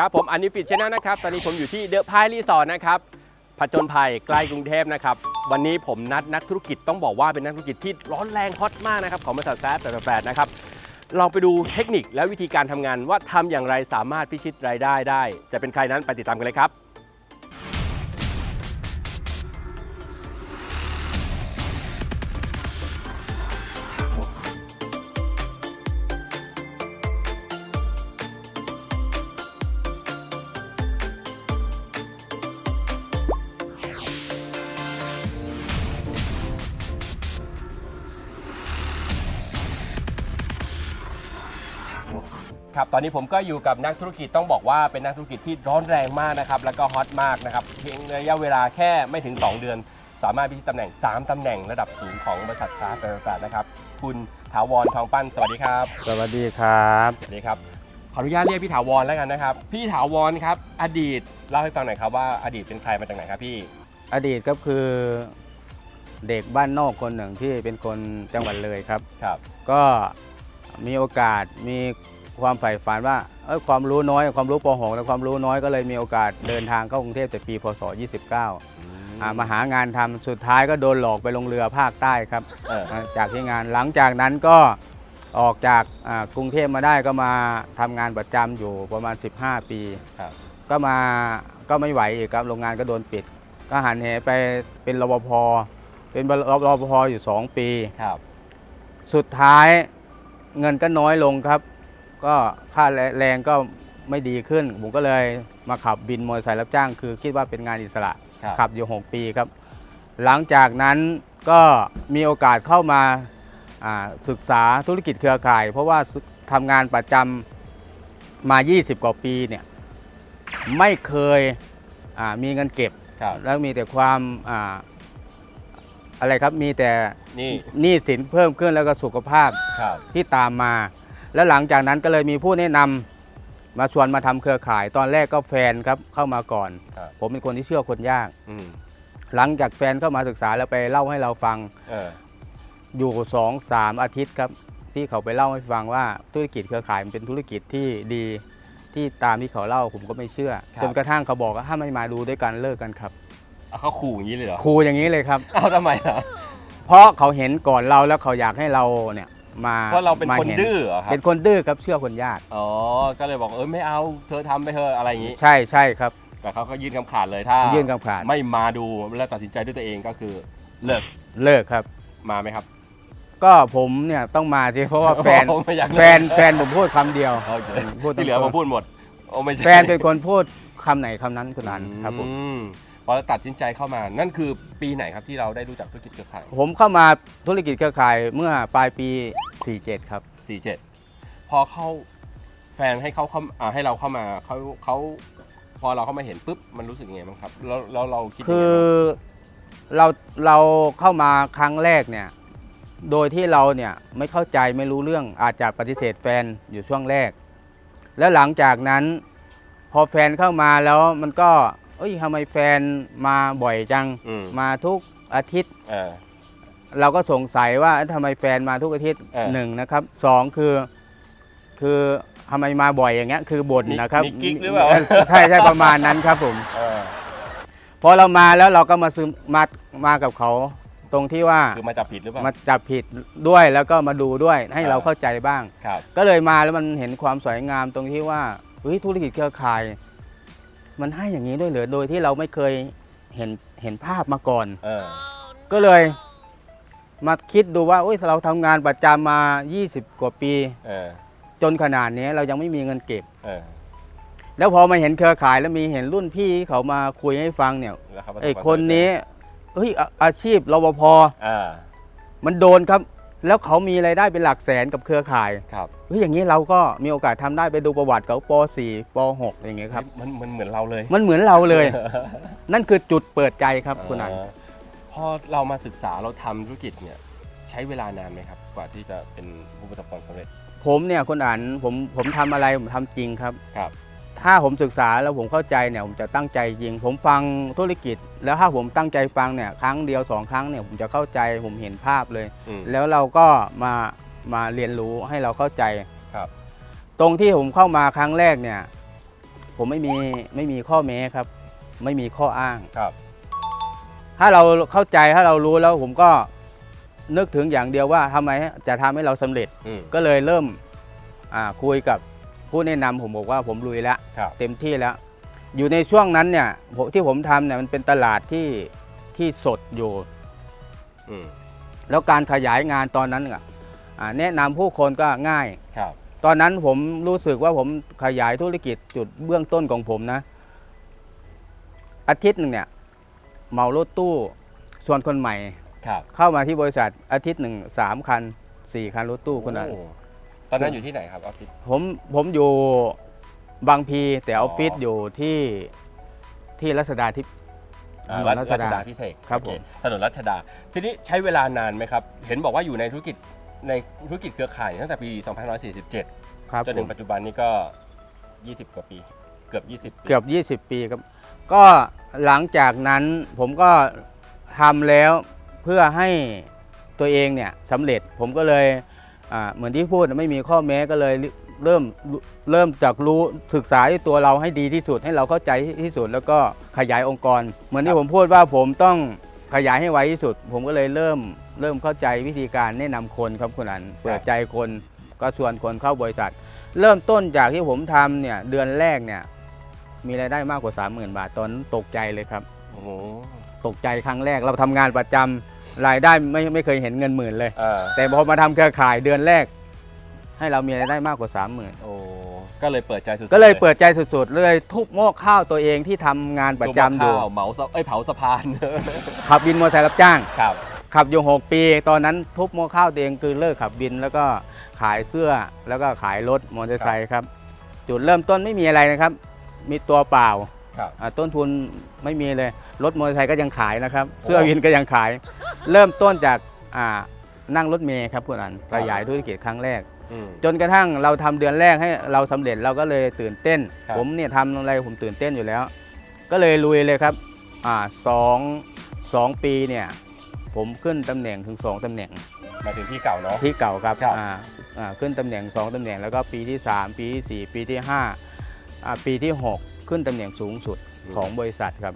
ครับผมอันนี้ฟิตชแนลนะครับ ตอนนี้ผมอยู่ที่เดอะพายรีสอร์ทนะครับผจญภัยใกล้กรุงเทพนะครับ วันนี้ผมนัดนักธุรกิจต้องบอกว่าเป็นนักธุรกิจที่ร้อนแรงฮอตมากนะครับของบริษัทแซฟแต่แปดนะครับ เราไปดูเทคนิคและวิธีการทำงานว่าทำอย่างไรสามารถพิชิตรายได้ได้ จะเป็นใครนั้นไปติดตามกันเลยครับ ครับตอนนี้ผมก็อยู่กับนักธุรกิจต้องบอกว่าเป็นนักธุรกิจที่ร้อนแรงมากนะครับแล้วก็ฮอตมากนะครับเพียงระยะเวลาแค่ไม่ถึง 2 เดือน สามารถพิชิตตำแหน่ง 3ตำแหน่งระดับสูงของบริษัทซาเปอร์ตานะครับคุณถาวรทองปั้นสวัสดีครับสวัสดีครับสวัสดีครับขออนุญาตเรียกพี่ถาวรแล้วกันนะครับ พี่ถาวรครับอดีตเล่าให้ฟังหน่อยครับว่าอดีตเป็นใครมาจากไหนครับพี่ อดีตก็คือเด็กบ้านนอกคนหนึ่งที่เป็นคนจังหวัดเลยครับ ครับ ก็มีโอกาสมี ความใฝ่ฝันว่าเอยความรู้น้อย ความรู้ป .6 แต่ความรู้น้อยก็เลยมีโอกาสเดินทางเข้ากรุงเทพแต่ปีพศ 29อ่ามาหางานทำสุดท้ายก็โดนหลอกไปลงเรือภาคใต้ครับเอออ่าจากที่งานหลังจากนั้นก็ออกจากอ่ากรุงเทพมาได้ก็มาทำงานประจำอยู่ประมาณ 15 ปีครับก็มาก็ไม่ไหวอีกครับโรงงานก็โดนปิด ก็หันเหไปเป็นรปภเป็นรปภอยู่ 2 ปีครับสุดท้ายเงินก็น้อยลงครับ ก็ค่าแรงก็ไม่ดีขึ้น ผมก็เลยมาขับบินมอเตอร์ไซค์รับจ้าง คือคิดว่าเป็นงานอิสระครับขับอยู่ 6 ปีครับ หลังจากนั้นก็มีโอกาสเข้ามาอ่าศึกษาธุรกิจเครือข่าย เพราะว่าทำงานประจำมา 20 กว่าปีเนี่ยไม่เคยอ่ามีเงินเก็บครับแล้วมีแต่ความอาอะไรครับมีแต่นี่หนี้สินเพิ่มขึ้นแล้วก็สุขภาพครับที่ตามมา แล้วหลังจากนั้นก็เลยมีผู้แนะนำมาชวนมาทำเครือข่าย ตอนแรกก็แฟนครับเข้ามาก่อนครับผมเป็นคนที่เชื่อคนยากอืมหลังจากแฟนเข้ามาศึกษาแล้วไปเล่าให้เราฟังเอออยู่สองสามอาทิตย์ครับ ที่เขาไปเล่าให้ฟังว่าธุรกิจเครือข่ายมันเป็นธุรกิจที่ดีที่ตามที่เขาเล่าผมก็ไม่เชื่อครับจนกระทั่งเขาบอกว่าถ้าไม่มาดูด้วยกันเลิกกันครับเอาเขาขู่อย่างนี้เลยเหรอครูอย่างนี้เลยครับเอาทำไมล่ะเพราะเขาเห็นก่อนเราแล้วเขาอยากให้เราเนี่ย มาเพราะเราเป็นมคนห็ดื้อเหรอครับเป็นคนดื้อครับเชื่อคนยาก อ๋อก็เลยบอกเออไม่เอาเธอทำไปเถอะอะไรอย่างนี้ ใช่ใช่ครับ แต่เขาก็ยื่นคำขาดเลยถ้ายื่นคำขาด ไม่มาดูแล้วตัดสินใจด้วยตัวเองก็คือเลิกเลิกครับ มาไหมครับ ก็ผมเนี่ยต้องมาสิเพราะว่าแฟนผมไม่อยากเลิก แฟนแฟนผมพูดคำเดียว โอเคพูดตรงๆ ที่เหลือผมพูดหมดโอ้ไม่ใช่แฟนเป็นคนพูดคำไหนคำนั้นคุณนันครับผม อืม พอเราตัดสินใจเข้ามา นั่นคือปีไหนครับที่เราได้รู้จักธุรกิจเครือข่าย ผมเข้ามาธุรกิจเครือข่ายเมื่อปลายปี 47 ครับ 47 พอเข้าแฟนให้เขาเข้าอ่าให้เราเข้ามาเขาเขาพอเราเข้ามาเห็นปุ๊บมันรู้สึกยังไงบ้างครับแล้วแล้วเราคิดยังไงคือบ้างเราเราเข้ามาครั้งแรกเนี่ยโดยที่เราเนี่ยไม่เข้าใจไม่รู้เรื่องอาจจะปฏิเสธแฟนอยู่ช่วงแรก แล้วหลังจากนั้น พอแฟนเข้ามาแล้วมันก็ เอ้ยทำไมแฟนมาบ่อยจังอืม มาทุกอาทิตย์เออเราก็สงสัยว่าเอ๊ะทำไมแฟนมาทุกอาทิตย์เออ หนึ่งนะครับสองคือ คือทำไมมาบ่อยอย่างเงี้ยคือบ่นมีนะครับมีกิ๊กหรือเปล่า ใช่ใช่ประมาณนั้นครับผมเออพอเรามาแล้วเราก็มาซึมมามากับเขา ตรงที่ว่าคือมาจับผิดหรือเปล่า มาจับผิดด้วยแล้วก็มาดูด้วยให้อ่าเราเข้าใจบ้าง ครับ ก็เลยมาแล้วมันเห็นความสวยงามตรงที่ว่าเฮ้ยธุรกิจเครือข่าย มันให้อย่างนี้ด้วยเหรือโดยที่เราไม่เคยเห็นเห็นภาพมาก่อน เออ ก็เลยมาคิดดูว่าอุ๊ยเราทำงานประจำมา 20 กว่าปี เออ จนขนาดนี้เรายังไม่มีเงินเก็บ เออ แล้วพอมาเห็นเครือข่ายแล้วมีเห็นรุ่นพี่เขามาคุยให้ฟังเนี่ยแล้วครับไอ้คนนี้เฮ้ยอาอาชีพรปภอ่ามันโดนครับ แล้วเขามีรายได้เป็นหลักแสนกับเครือข่ายครับเฮ้ยอย่างนี้เราก็มีโอกาสทำได้ไปดูประวัติเขาป .4 ป .6 อย่างเงี้ยครับมันมันเหมือนเราเลย มันเหมือนเราเลย นั่นคือจุดเปิดใจครับคุณอันาพอเรามาศึกษาเราทำธุรกิจเนี่ยใช้เวลานานไหมครับ กว่าที่จะเป็นผู้ประสบความสำเร็จ ผมเนี่ยคุณอันผมผมทำอะไรผมทำจริงครับครับ ถ้าผมศึกษาแล้วผมเข้าใจเนี่ยผมจะตั้งใจจริง ผมฟังธุรกิจ แล้วถ้าผมตั้งใจฟังเนี่ยครั้งเดียวสองครั้งเนี่ยผมจะเข้าใจผมเห็นภาพเลย อืม แล้วเราก็มามาเรียนรู้ให้เราเข้าใจ ครับ ตรงที่ผมเข้ามาครั้งแรกเนี่ยผผมไม่มีไม่มีข้อแม้ครับ ไม่มีข้ออ้าง ครับ ถ้าเราเข้าใจถ้าเรารู้แล้วผมก็นึกถึงอย่างเดียวว่าทำไมจะทำให้เราสำเร็จ อืม ก็เลยเริ่มอ่าคุยกับ ผู้แนะนำผมบอกว่าผมลุยแล้วครับเต็มที่แล้ว อยู่ในช่วงนั้นเนี่ยผมที่ผมทำเนี่ยมันเป็นตลาดที่ที่สดอยู่อืมแล้วการขยายงานตอนนั้นอะอ่าแนะนำผู้คนก็ง่ายครับตอนนั้นผมรู้สึกว่าผมขยายธุรกิจจุดเบื้องต้นของผมนะ อาทิตย์หนึ่งเนี่ยเหมารถตู้ชวนคนใหม่ครับเข้ามาที่บริษัทอาทิตย์หนึ่งสามคันสี่คันรถตู้คนนั้นโอ้ ตอนนั้นอยู่ที่ไหนครับออฟฟิศผมผมอยู่บางพีแต่ออ๋ออฟฟิศอยู่ที่ที่รัชดาทิพอ่าถนนรัรัชชดาดาพิเศษกครับโอเผมถนนรัชดา ทีนี้ใช้เวลานานไหมครับ เห็นบอกว่าอยู่ในธุรกิจในธุรกิจเครือข่ายตั้งแต่ปี 2547ครับจนผถึมงปัจจุบันนี้ก็ 20 กว่าปี เกือบ 20ปีเกือบ 20 ปีครับ ก็หลังจากนั้นผมก็ทำแล้วเพื่อให้ตัวเองเนี่ยสำเร็จผมก็เลยอ่า เหมือนที่พูดไม่มีข้อแม้ก็เลยเริ่มเริ่มจากรู้ศึกษาที่ตัวเราให้ดีที่สุดให้เราเข้าใจที่สุด แล้วก็ขยายองค์กร เหมือนที่ผมพูดว่าผมต้องขยายให้ไวที่สุด ผมก็เลยเริ่มเริ่มเข้าใจวิธีการแนะนำคนครับคุณอันเปิดใจคนก็ชวนคนเข้าบริษัท เริ่มต้นจากที่ผมทำเนี่ยเดือนแรกเนี่ยมีรายได้มากกว่า 30,000 บาทตอนนั้นตกใจเลยครับโอ้โหตกใจครั้งแรกเราทำงานประจำ รายได้ไม่ไม่เคยเห็นเงินหมื่นเลยอ่าแต่พอมาทำเครือข่ายเดือนแรก ให้เรามีรายได้มากกว่า 30,000โอ้ก็เลยเปิดใจสุดๆก็เลยเปิดใจสุดๆ เลยทุบหม้อข้าวตัวเองที่ทำงานประจำอยู่ข้าวเหมาสะเอ้ยเผาสะพาน ขับวินมอเตอร์ไซค์รับจ้าง ครับ ขับอยู่ 6 ปี ตอนนั้นทุบหม้อข้าวตัวเองคือเลิกขับวิน แล้วก็ขายเสื้อแล้วก็ขายรถมอเตอร์ไซค์ครับ จุดเริ่มต้นไม่มีอะไรนะครับ มีตัวเปล่า ครับอ่าต้นทุนไม่มีเลย รถมอเตอร์ไซค์ก็ยังขายนะครับโอ้เสื้อวินก็ยังขาย เริ่มต้นจากอ่านั่งรถเมย์ครับคุณอันขยายธุรกิจครั้งแรก อืม จนกระทั่งเราทำเดือนแรกให้เราสำเร็จเราก็เลยตื่นเต้น ครับ ผมเนี่ยทำอะไรผมตื่นเต้นอยู่แล้ว ก็เลยลุยเลยครับอ่าสองสองปีเนี่ยผมขึ้นตำแหน่งถึงสองตำแหน่งมาถึงที่เก่าเนาะ ที่เก่าครับครับ อ่าอ่าขึ้นตำแหน่ง2ตำแหน่งแล้วก็ปีที่3ปีที่4ปีที่5อ่าปีที่6 ขึ้นตำแหน่งสูงสุดของบริษัทครับ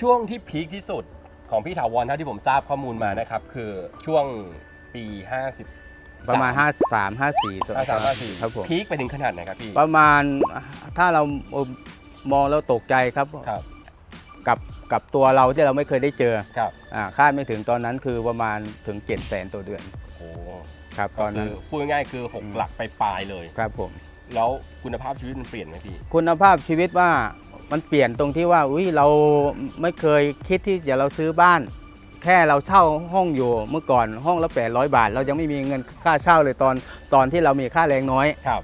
ช่วงที่พีคที่สุดของพี่ถาวรเท่าที่ผมทราบข้อมูลมานะครับ คือช่วงปี 50 ประมาณ 53 54 53 54ครับผมพีคไปถึงขนาดไหนครับพี่ ประมาณถ้าเรามองแล้วตกใจครับครับ กับกับตัวเราที่เราไม่เคยได้เจอครับ อ่าคาดไม่ถึงตอนนั้นคือประมาณถึง 7 0 0 0 0 0ต่อเดือนโอ้ ครับตก็อนคืนั้นอพูดง่ายๆคืออืม6หลักไปปลายๆเลย ครับผม แล้วคุณภาพชีวิตมันเปลี่ยนไหมพี่ คุณภาพชีวิตว่ามันเปลี่ยนตรงที่ว่าอุ้ยเราไม่เคยคิดที่จะเราซื้อบ้าน แค่เราเช่าห้องอยู่เมื่อก่อนห้องละ800 บาท เรายังไม่มีเงินค่าเช่าเลยตอนตอนที่เรามีค่าแรงน้อย ครับ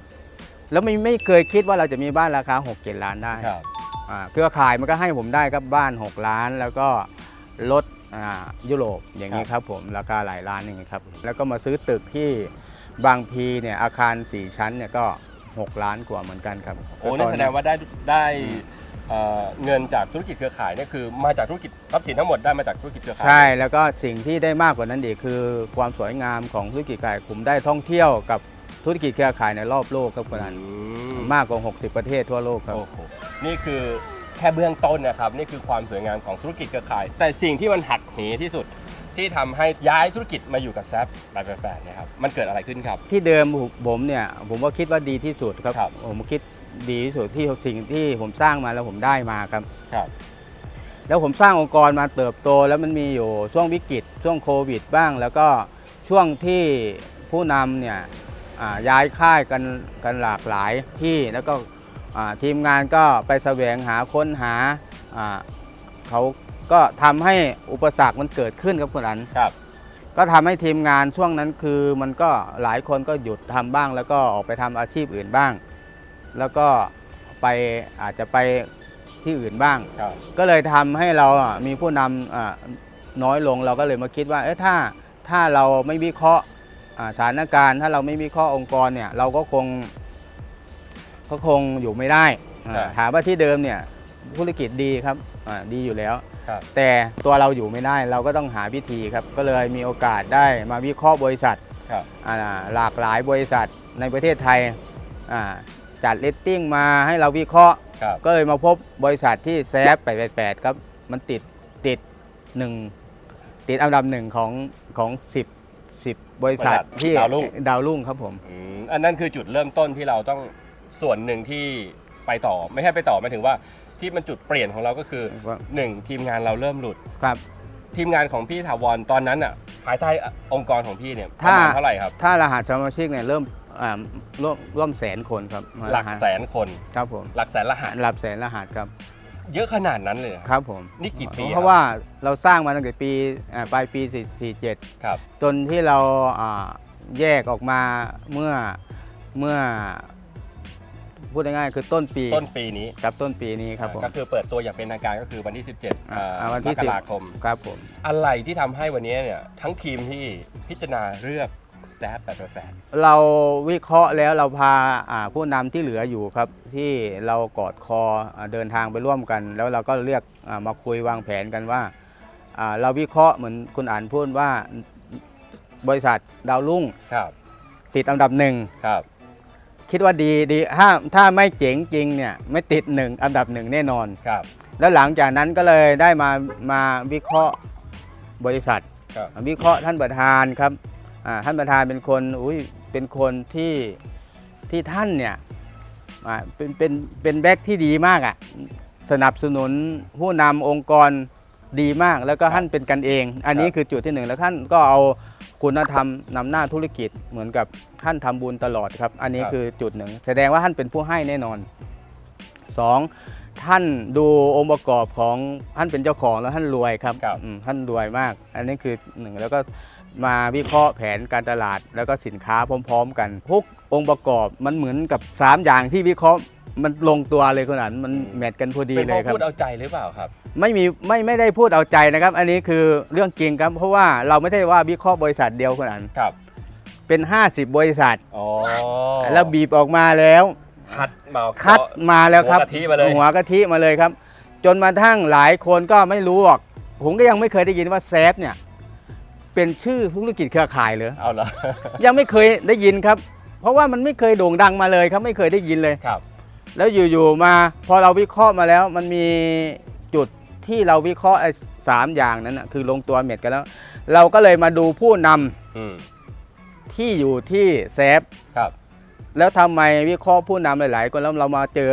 แล้วไม่ไม่เคยคิดว่าเราจะมีบ้านราคา6 7ล้านได้ครับ อ่าเครือข่ายมันก็ให้ผมได้ครับบ้าน 6 ล้าน แล้วก็รถอ่า ยุโรปอย่างนี้ครับผมราคาหลายล้านอย่างนี้ครับแล้วก็มาซื้อตึกที่บางพีเนี่ยอาคาร 4 ชั้นเนี่ยก็ 6 ล้านกว่าเหมือนกันครับโอ้นั่นแสดงว่าได้ได้เอ่อเงินจากธุรกิจเครือข่ายเนี่ยคือมาจากธุรกิจทรัพย์สินทั้งหมดได้มาจากธุรกิจเครือข่ายใช่แล้วก็สิ่งที่ได้มากกว่านั้นอีกคือความสวยงามของธุรกิจเครือข่ายผมได้ท่องเที่ยวกับธุรกิจเครือข่ายในรอบโลกครับคุณอันอืมมากกว่า 60 ประเทศทั่วโลกครับโอ้โหนี่คือ แค่เบื้องต้นนะครับนี่คือความสวยงามของธุรกิจเครือข่าย แต่สิ่งที่มันหักเหที่สุดที่ทำให้ย้ายธุรกิจมาอยู่กับแซฟ888เนี่ยครับมันเกิดอะไรขึ้นครับ ที่เดิมผมเนี่ยผมก็คิดว่าดีที่สุดครับ ครับ ผมคิดดีที่สุดที่สิ่งที่ผมสร้างมาแล้วผมได้มาครับ ครับ แล้วผมสร้างองค์กรมาเติบโต แล้วมันมีอยู่ช่วงวิกฤตช่วงโควิดบ้าง แล้วก็ช่วงที่ผู้นำเนี่ยอ่าย้ายค่ายกันกันหลากหลายที่แล้วก็อ่า ทีมงานก็ไปแสวงหาค้นหาอ่าเขาก็ทำให้อุปสรรคมันเกิดขึ้นครับคุณอันครับ ก็ทำให้ทีมงานช่วงนั้นคือมันก็หลายคนก็หยุดทำบ้าง แล้วก็ออกไปทำอาชีพอื่นบ้าง แล้วก็ไปอาจจะไปที่อื่นบ้างครับก็เลยทำให้เราอะมีผู้นำอะน้อยลงเราก็เลยมาคิดว่าเอ๊ะถ้าถ้าเราไม่วิเคราะห์อ่าสถานการณ์ ถ้าเราไม่วิเคราะห์องค์กรเนี่ยเราก็คง ก็คงอยู่ไม่ได้อ่าครับถามว่าที่เดิมเนี่ยธุรกิจดีครับอ่าดีอยู่แล้ว ครับแต่ตัวเราอยู่ไม่ได้เราก็ต้องหาวิธีครับ ก็เลยมีโอกาสได้มาวิเคราะห์บริษัทครับอ่าหลากหลายบริษัทในประเทศไทยอ่าจัดเลตติ้งมาให้เราวิเคราะห์ ครับก็เลยมาพบบริษัทที่แซฟ888ครับ มันติดติดหนึ่งติดอันดับหนึ่งของของ 10 10 บริษัทที่ดาวรุ่งดาวรุ่งครับผม อืมอันนั้นคือจุดเริ่มต้นที่เราต้อง ส่วนหนึ่งที่ไปต่อไม่ใช่ไปต่อหมายถึงว่าที่มันจุดเปลี่ยนของเราก็คือว่า หนึ่งทีมงานเราเริ่มหลุด ครับ ทีมงานของพี่ถาวรตอนนั้นอะภายใต้องค์กรของพี่เนี่ยประถ้า มาณเท่าไหร่ครับ ถ้ารหัสสมาชิกเนี่ยเริ่มอ่าร่วมร่วมแสนคนครับหลักแสนคน ครับผมหลักแสนรหัสหลักแสนรหัสครับ เยอะขนาดนั้นเลยเหรอครับผมนี่กี่ปี เพราะว่าเราสร้างมาตั้งแต่ปีอ่าปลายปี 47 ครับ จนที่เราอ่าแยกออกมาเมื่อเมื่อ พูดง่ายๆคือต้นปีต้นปีนี้กับต้นปีนี้ครับผมก็คือเปิดตัวอย่างเป็นทางการก็คือวันที่ 17เอ่ออ่าวันที่มกราคมครับผมอะไรที่ทำให้วันนี้เนี่ยทั้งทีมที่พิจารณาเลือกแซฟ888เราวิเคราะห์แล้วเราพาอ่าผู้นำที่เหลืออยู่ครับ ที่เรากอดคออาเดินทางไปร่วมกัน แล้วเราก็เรียกอามาคุยวางแผนกันว่าอ่า เราวิเคราะห์เหมือนคุณอ่านพูดว่าบริษัทดาวรุ่งครับติดอันดับหนึ่ง ครับคิดว่าดีดีถ้าถ้าไม่เจ๋งจริงเนี่ยไม่ติดหนึ่งอันดับหนึ่งแน่นอน ครับ แล้วหลังจากนั้นก็เลยได้มามาวิเคราะห์บริษัท ครับ วิเคราะห์ท่านประธานครับอ่าท่านประธานเป็นคนอุ้ยเป็นคนที่ที่ท่านเนี่ยอ่าเป็นเป็นเป็นแบ็กที่ดีมากอะ่ะสนับสนุนผู้นำองค์กรดีมาก แล้วก็ท่านเป็นกันเอง อันนี้คือจุดที่หนึ่งแล้วท่านก็เอา คุณธรรมนำหน้าธุรกิจเหมือนกับท่านทำบุญตลอดครับ อันนี้ครับ คือจุดหนึ่งแสดงว่าท่านเป็นผู้ให้แน่นอนสองท่านดูองค์ประกอบของท่านเป็นเจ้าของแล้วท่านรวยครับครับ อืมท่านรวยมาก อันนี้คือหนึ่งแล้วก็มาวิเคราะห์แผนการตลาด แล้วก็สินค้าพร้อม ๆ กันพวกองค์ประกอบมันเหมือนกับ 3 อย่างที่วิเคราะห์มันลงตัวเลยขนาดมันแมทกันพอดีเป็นเลเพยราะครับ พูดเอาใจหรือเปล่าครับ ไม่มีไม่ไม่ได้พูดเอาใจนะครับ อันนี้คือเรื่องจริงครับ เพราะว่าเราไม่ได้ว่าวิเคราะห์บริษัทเดียวขนาดครับ เป็น 50 บริษัท อ๋อแล้วบีบออกมาแล้วคัดมาคัดมาแล้วครับหัวกะทิมาเลยหัวกะทิมาเลยครับ จนมาทั้งหลายคนก็ไม่รู้หรอกผมก็ยังไม่เคยได้ยินว่าแซฟเนี่ยเป็นชื่อธุรกิจเครือข่ายเหรอเอาเหรอยังไม่เคยได้ยินครับ เพราะว่ามันไม่เคยโด่งดังมาเลยครับไม่เคยได้ยินเลยครับ แล้วอยู่ๆมาพอเราวิเคราะห์มาแล้วมันมีจุด ที่เราวิเคราะห์ไอ้สามอย่างนั้นนะคือลงตัวเม็ดกันแล้ว เราก็เลยมาดูผู้นำอืมที่อยู่ที่แซฟ ครับ แล้วทำไมวิเคราะห์ผู้นำหลาย ๆ คนแล้วเรามาเจอ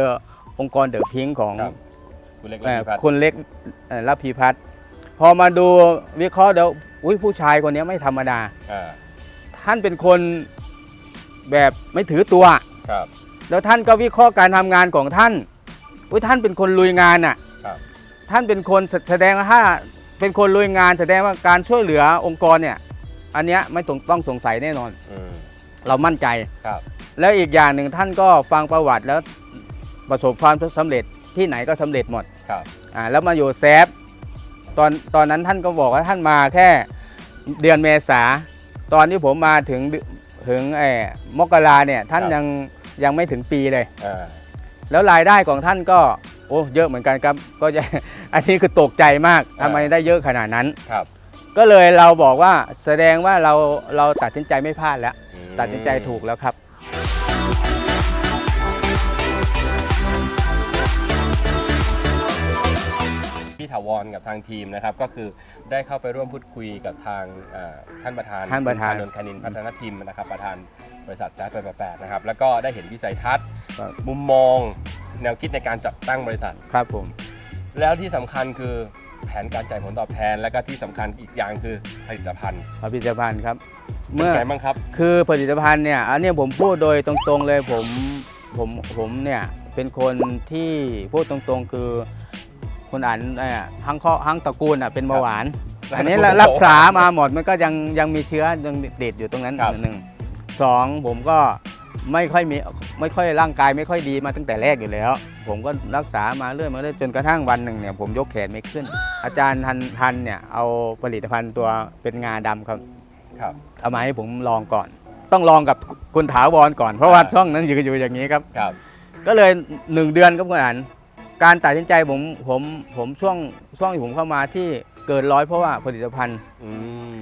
องค์กรเดอะพิงของ ครับ คุณเล็กเอ่อพิพัฒน์คุณเล็กเอ่อรับพีพัฒน์พอมาดูวิเคราะห์เดี๋ยวอุ้ยผู้ชายคนนี้ไม่ธรรมดา อ่า ท่านเป็นคนแบบไม่ถือตัว ครับ แล้วท่านก็วิเคราะห์การทำงานของท่านอุ้ยท่านเป็นคนลุยงานอะครับ ท่านเป็นคนแสแสดงว่าถ้าเป็นคนลุยงานแสดงว่าการช่วยเหลือองค์กรเนี่ย อันเนี้ยไม่ต้องต้องสงสัยแน่นอน อืมเรามั่นใจ ครับ แล้วอีกอย่างหนึ่งท่านก็ฟังประวัติแล้วประสบความสำเร็จที่ไหนก็สำเร็จหมดครับ อ่าแล้วมาอยู่แซฟตอนตอนนั้นท่านก็บอกว่าท่านมาแค่เดือนเมษาตอนที่ผมมาถึงเดืถึงไอ้มกราเนี่ยท่านยังยังไม่ถึงปีเลย อ่า แล้วรายได้ของท่านก็โอ้เยอะเหมือนกันครับก็จะ อันนี้คือตกใจมากทำไมได้เยอะขนาดนั้น ครับ ก็เลยเราบอกว่าแสดงว่าเราเราตัดสินใจไม่พลาดแล้ว อืม ตัดสินใจถูกแล้วครับ พี่ถาวรกับทางทีมนะครับก็คือได้เข้าไปร่วมพูดคุยกับทางอ่าท่านประธานท่านประธาน คุณชนนท์คณินพัฒนพิมพ์นะครับประธาน บริษัทแซฟแปดนะครับ แล้วก็ได้เห็นวิสัยทัศน์ ครับ มุมมอง แนวคิดในการจัดตั้งบริษัท ครับผม แล้วที่สำคัญคือแผนการจ่ายผลตอบแทน และก็ที่สำคัญอีกอย่างคือผลิตภัณฑ์ผลิตภัณฑ์ครับเป็นเมื่อไงบ้างครับ คือผลิตภัณฑ์เนี่ย อันเนี้ยผมพูดโดยตรงๆเลยผมผมผมเนี่ยเป็นคนที่พูดตรงๆคือคุณอันเนี่ยทั้งข้อทั้งตระกูลอะเป็นเบาหวานครับอันนี้เรารักษามาหมดมันก็ยังยังมีเชื้อยังติดอยู่ตรงนั้นครับ หนึ่ง สองผมก็ไม่ค่อยมีไม่ค่อยร่างกายไม่ค่อยดีมาตั้งแต่แรกอยู่แล้ว ผมก็รักษามาเรื่อยมาเรื่อยจนกระทั่งวันหนึ่งเนี่ยผมยกแขนไม่ขึ้น อาจารย์ทันทันเนี่ยเอาผลิตภัณฑ์ตัวเป็นงาดำครับครับเอามาให้ผมลองก่อน ต้องลองกับคุณถาวรก่อนเพราะว่าอ่าช่องนั้นอยู่อยู่อย่างนี้ครับครับ ก็เลยหนึ่งเดือนครับคุณอันการตัดสินใจผมผมผมช่วงช่วงที่ผมเข้ามาที่เกินร้อยเพราะว่าผลิตภัณฑ์อืม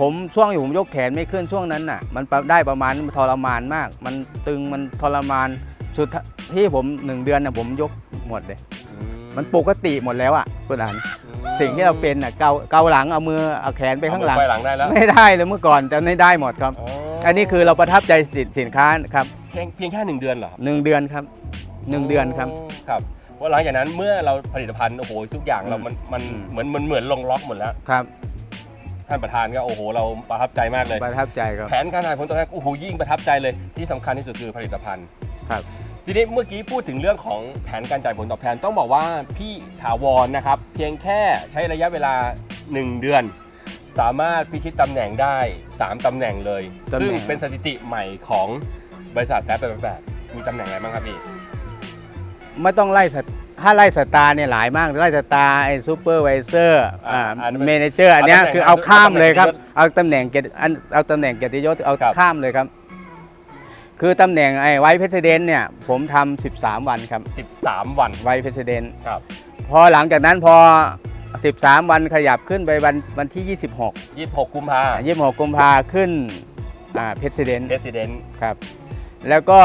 ผมช่วงที่ผมยกแขนไม่ขึ้นช่วงนั้นน่ะ มันได้ประมาณทรมานมาก มันตึงมันทรมานสุดที่ผมหนึ่งเดือนน่ะผมยกหมดเลย มันปกติหมดแล้วอะคุณอันสิ่งที่เราเป็นน่ะเกาเกาหลังเอามือเอาแขนไปข้างหลังเอมือไขว้หลังได้แล้ว ไม่ได้เลยเมื่อก่อนแต่ไม่ได้หมดครับ อันนี้คือเราประทับใจสินสินค้าครับเพียงเพียงแค่หนึ่งเดือนเหรอครับหนึ่งเดือนครับหนึ่งเดือนครับครับว่าหลังจากนั้นเมื่อเราผลิตภัณฑ์โอ้โหทุกอย่างเรามันมันอืมเหมือนเหมือนเหมือนลงล็อกหมดแล้วครับ ท่านประธานก็โอ้โหเราประทับใจมากเลย ประทับใจครับ แผนการขายผลตอบแทนโอ้โหยิ่งประทับใจเลย ที่สำคัญที่สุดคือผลิตภัณฑ์ ครับ ทีนี้เมื่อกี้พูดถึงเรื่องของแผนการจ่ายผลตอบแทนต้องบอกว่าพี่ถาวรนะครับ เพียงแค่ใช้ระยะเวลา 1 เดือน สามารถพิชิตตำแหน่งได้ 3ตำแหน่งเลย ตำแหน่ง ซึ่งเป็นสถิติใหม่ของบริษัทแซฟแปดแปดมีตำแหน่งอะไรบ้างครับพี่ ไม่ต้องไล่สต ถ้าไล่สตาร์เนี่ยหลายมากไล่สตาร์ไอ้ซูเปอร์ไวเซอร์อ่าอ่าอันนั้นเมเนเจอร์อันเนี้ยเอาตำแหน่งคือเอาข้ามเลยครับ เอาตำแหน่งเอาตำแหน่งเกียรติอันเอาตำแหน่งเกียรติยศเอาครับข้ามเลยครับ คือตำแหน่งไอ้ไวท์เพรสเดนเนี่ยผมทำ13 วันครับ 13 วันไวท์เพรสเดนครับพอหลังจากนั้นพอ 13 วันขยับขึ้นไปวันวันที่ 26 26 กุมภา26 กุมภาขึ้นอ่าเพรสเดนเรสซิเดนต์ครับ แล้วก็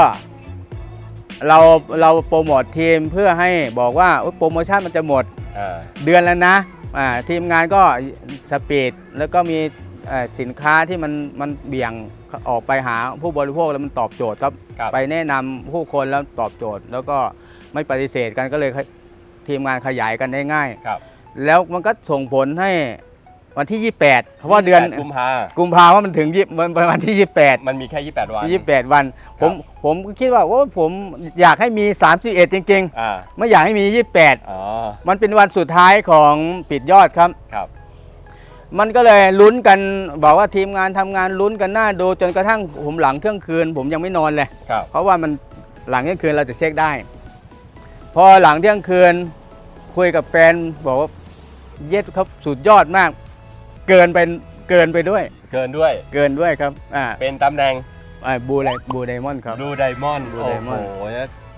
เราเราโปรโมททีมเพื่อให้บอกว่าโอ๊ยโปรโมชั่นมันจะหมดอ่าเดือนแล้วนะอ่าทีมงานก็สปีดแล้วก็มีเอ่อสินค้าที่มันมันเบี่ยงออกไปหาผู้บริโภคแล้วมันตอบโจทย์ครับ ครับ ไปแนะนำผู้คนแล้วตอบโจทย์ แล้วก็ไม่ปฏิเสธกันก็เลยทีมงานขยายกันได้ง่าย ครับ แล้วมันก็ส่งผลให้ วันที่ 28 เพราะว่าเดือน28กุมภากุมภาว่ามันถึงยี่มันเป็นวันที่ 28 มันมีแค่ 28 วัน 28 วัน ผมผมคิดว่าโอ้ผมอยากให้มี 31 จริงอ่าๆไม่อยากให้มี 28อ๋อมันเป็นวันสุดท้ายของปิดยอดครับครับ มันก็เลยลุ้นกันบอกว่าทีมงานทำงานลุ้นกันหน้าดูจนกระทั่งผมหลังเที่ยงคืน ผมยังไม่นอนเลยครับเพราะว่ามันหลังเที่ยงคืนเราจะเช็คได้ พอหลังเที่ยงคืนคุยกับแฟนบอกว่าเย็ดครับสุดยอดมาก เกินไปเกินไปด้วย เกินด้วย เกินด้วยครับอ่าเป็นตำแหน่งอ่าบูไลบูไดมอนด์ครับบลูไดมอนด์ Blue โอ้ Diamond โห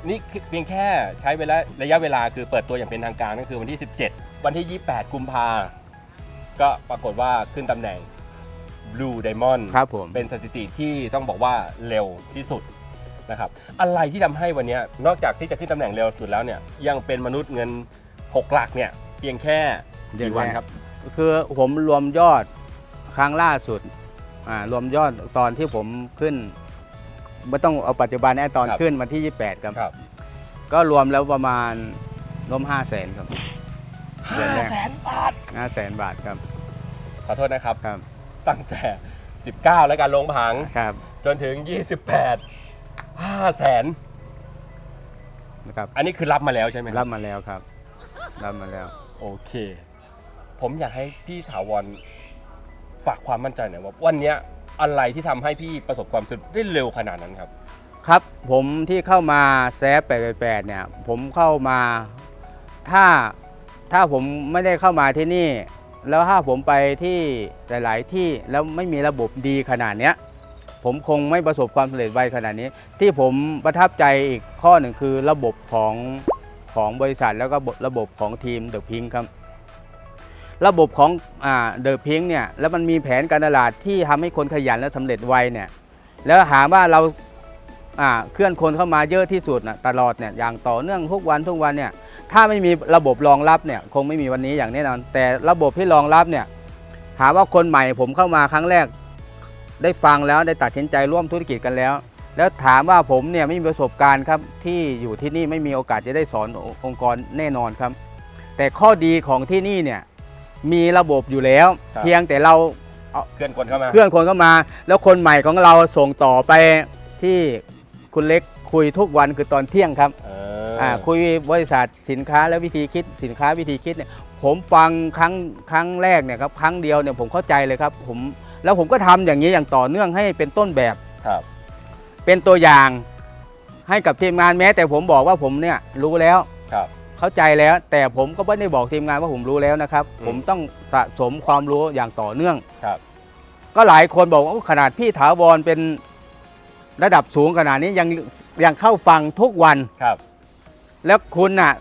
นี่คือเพียงแค่ใช้เวลาระยะเวลาคือเปิดตัวอย่างเป็นทางการก็คือวันที่ 17 วันที่ 28 กุมภาก็ปรากฏว่าขึ้นตำแหน่ง Blue Diamond ครับผม เป็นสถิติที่ต้องบอกว่าเร็วที่สุดนะครับ อะไรที่ทำให้วันเนี้ยนอกจากที่จะขึ้นตำแหน่งเร็วสุดแล้วเนี่ยยังเป็นมนุษย์เงิน 6 หลักเนี่ยเพียงแค่กี่วันครับ คือผมรวมยอดครั้งล่าสุดอ่ารวมยอดตอนที่ผมขึ้นไม่ต้องเอาปัจจุบันแน่ตอนครับ ขึ้นวันที่ 28 ครับ ครับก็รวมแล้วประมาณรวม5 0 0แสนครับเดือนแรกแสนบาท5 0 0แสนบาทครับขอโทษนะครับ ครับตั้งแต่ 19 แล้วการลงผัง ครับจนถึง 28 5แสนนะครับอันนี้คือรับมาแล้วใช่ไหมครัรับบมาแล้วครับ รับมาแล้ว โอเค ผมอยากให้พี่ถาวรฝากความมั่นใจหน่อยว่าวันเนี้ยอะไรที่ทำให้พี่ประสบความสำเร็จได้เร็วขนาดนั้นครับ ครับผมที่เข้ามาแซฟ888เนี่ยผมเข้ามาถ้าถ้าผมไม่ได้เข้ามาที่นี่ แล้วถ้าผมไปที่หลาย ๆ ที่แล้วไม่มีระบบดีขนาดเนี้ยผมคงไม่ประสบความสำเร็จไวขนาดนี้ ที่ผมประทับใจอีกข้อหนึ่งคือระบบของของบริษัทแล้วก็ระบบของทีมเดอะพิงครับ ระบบของเดอะพิงเนี่ยแล้วมันมีแผนการตลาดที่ทำให้คนขยันและสำเร็จไวเนี่ยแล้วหาว่าเราเคลื่อนคนเข้ามาเยอะที่สุดนะตลอดเนี่ยอย่างต่อเนื่องทุกวันทุกวันเนี่ยถ้าไม่มีระบบรองรับเนี่ยคงไม่มีวันนี้อย่างแน่นอน แต่ระบบที่รองรับเนี่ยถามว่าคนใหม่ผมเข้ามาครั้งแรก ได้ฟังแล้วได้ตัดสินใจร่วมธุรกิจกันแล้ว แล้วถามว่าผมเนี่ยไม่มีประสบการณ์ครับที่อยู่ที่นี่ไม่มีโอกาสจะได้สอนองค์กรแน่นอนครับ แต่ข้อดีของที่นี่เนี่ย มีระบบอยู่แล้ว ครับ เพียงแต่เราเคลื่อนคนเข้ามา เคลื่อนคนเข้ามา แล้วคนใหม่ของเราส่งต่อไปที่คุณเล็กคุยทุกวันคือตอนเที่ยงครับเออ่าคุยบริษัทสินค้าและวิธีคิดสินค้าวิธีคิดเนี่ยผมฟังครั้งครั้งแรกเนี่ยครับครั้งเดียวเนี่ยผมเข้าใจเลยครับผมแล้วผมก็ทำอย่างนี้อย่างต่อเนื่องให้เป็นต้นแบบ ครับ เป็นตัวอย่างให้กับทีมงานแม้ แต่ผมบอกว่าผมเนี่ยรู้แล้ว ครับ เข้าใจแล้ว แต่ผมก็ไม่ได้บอกทีมงานว่าผมรู้แล้วนะครับ อืม ผมต้องสะสมความรู้อย่างต่อเนื่อง ครับ ก็หลายคนบอกว่าโอ้ขนาดพี่ถาวรเป็นระดับสูงขนาดนี้ยังยังเข้าฟังทุกวัน ครับ แล้วคุณน่ะ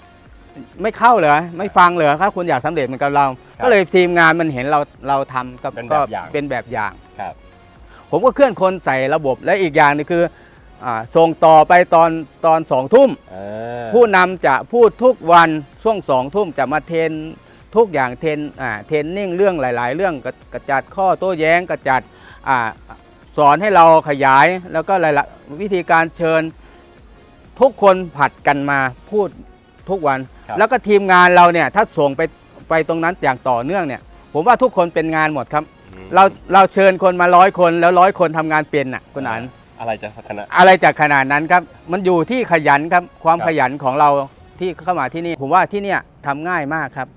ไม่เข้าเหรอไม่ฟังเหรอถ้าคุณอยากสำเร็จเหมือนกับเราก็เลยทีมงานมันเห็นเราเราทำก็เป็นก็แบบอย่างเป็นแบบอย่าง ครับ ผมก็เคลื่อนคนใส่ระบบและอีกอย่างหนึงคือ อาส่งต่อไปตอนตอนสองทุ่ม เออผู้นำจะพูดทุกวันช่วงสองทุ่มจะมาเทรนทุกอย่างเทรนอ่าเทรนนิ่งเรื่องหลาย ๆ เรื่องกระกระจัดข้อโต้แย้งกระจัดอ่าสอนให้เราขยาย แล้วก็หลายๆวิธีการเชิญทุกคนผัดกันมาพูดทุกวัน ครับ แล้วก็ทีมงานเราเนี่ยถ้าส่งไปไปตรงนั้นอย่างต่อเนื่องเนี่ย ผมว่าทุกคนเป็นงานหมดครับอืมเราเราเชิญคนมาร้อยคนแล้วร้อยคนทำงานเป็นน่ะคุณอัน อะไรจะสักขนาดอะไรจากขนาดนั้นครับมันอยู่ที่ขยันครับความครับขยันของเราที่เข้ามาที่นี่ผมว่าที่เนี่ยทำง่ายมากครับ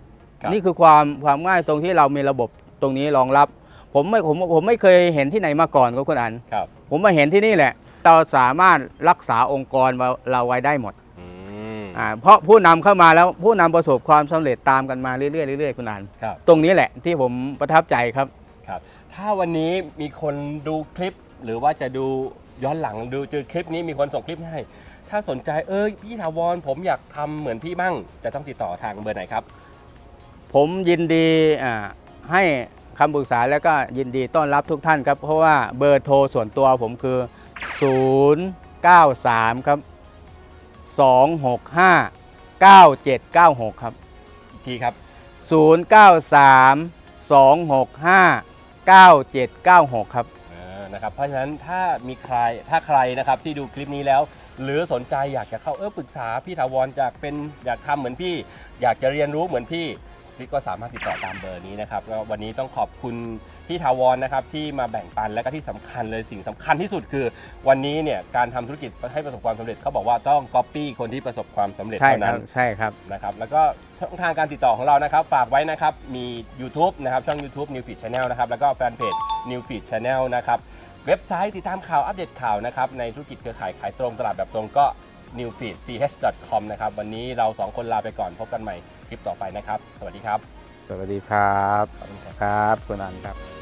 ครับ นี่คือความความง่ายตรงที่เรามีระบบตรงนี้รองรับ ผมไม่ผมผมไม่เคยเห็นที่ไหนมาก่อนครับคุณอันครับผมมาเห็นที่นี่แหละเราสามารถรักษาองค์กรเราไว้ได้หมดอืมอ่าเพราะผู้นำเข้ามาแล้วผู้นำประสบความสำเร็จตามกันมาเรื่อยๆเรื่อยๆคุณอันครับตรงนี้แหละที่ผมประทับใจครับครับ ถ้าวันนี้มีคนดูคลิปหรือว่าจะดู ย้อนหลังดูเจอคลิปนี้มีคนส่งคลิปให้ ถ้าสนใจเออพี่ถาวรผมอยากทำเหมือนพี่บ้าง จะต้องติดต่อทางเบอร์ไหนครับ ผมยินดีอ่าให้คำปรึกษาแล้วก็ยินดีต้อนรับทุกท่านครับ เพราะว่าเบอร์โทรส่วนตัวผมคือ 093 ครับ 265 9796 ครับ อีกทีครับ 093 265 9796 ครับเออ นะครับ เพราะฉะนั้นถ้ามีใครถ้าใครนะครับที่ดูคลิปนี้แล้ว หรือสนใจอยากจะเข้าเออปรึกษาพี่ถาวรจากเป็นอยากทำเหมือนพี่ อยากจะเรียนรู้เหมือนพี่พี่ก็สามารถติดต่อตามเบอร์นี้นะครับก็วันนี้ต้องขอบคุณพี่ถาวรนะครับที่มาแบ่งปันและก็ที่สำคัญเลยสิ่งสำคัญที่สุดคือ วันนี้เนี่ยการทำธุรกิจให้ประสบความสำเร็จเขาบอกว่าต้องก๊อปปี้คนที่ประสบความสำเร็จใช่เท่าคนั้รับนใช่ครับนะครับ แล้วก็ช่องทางการติดต่อของเรานะครับ ฝากไว้นะครับมี YouTube นะครับช่อง YouTube New Feed Channel นะครับแล้วก็แฟนเพจ New Feed Channel นะครับ เว็บไซต์ติดตามข่าวอัปเดตข่าวนะครับในธุรกิจเครือข่ายขายตรงตลาดแบบตรงก็ newfeedch.com นะครับวันนี้เราสองคนลาไปก่อนพบกันใหม่คลิปต่อไปนะครับ สวัสดีครับ สวัสดีครับขอบคุณครับครับคุณอันครับ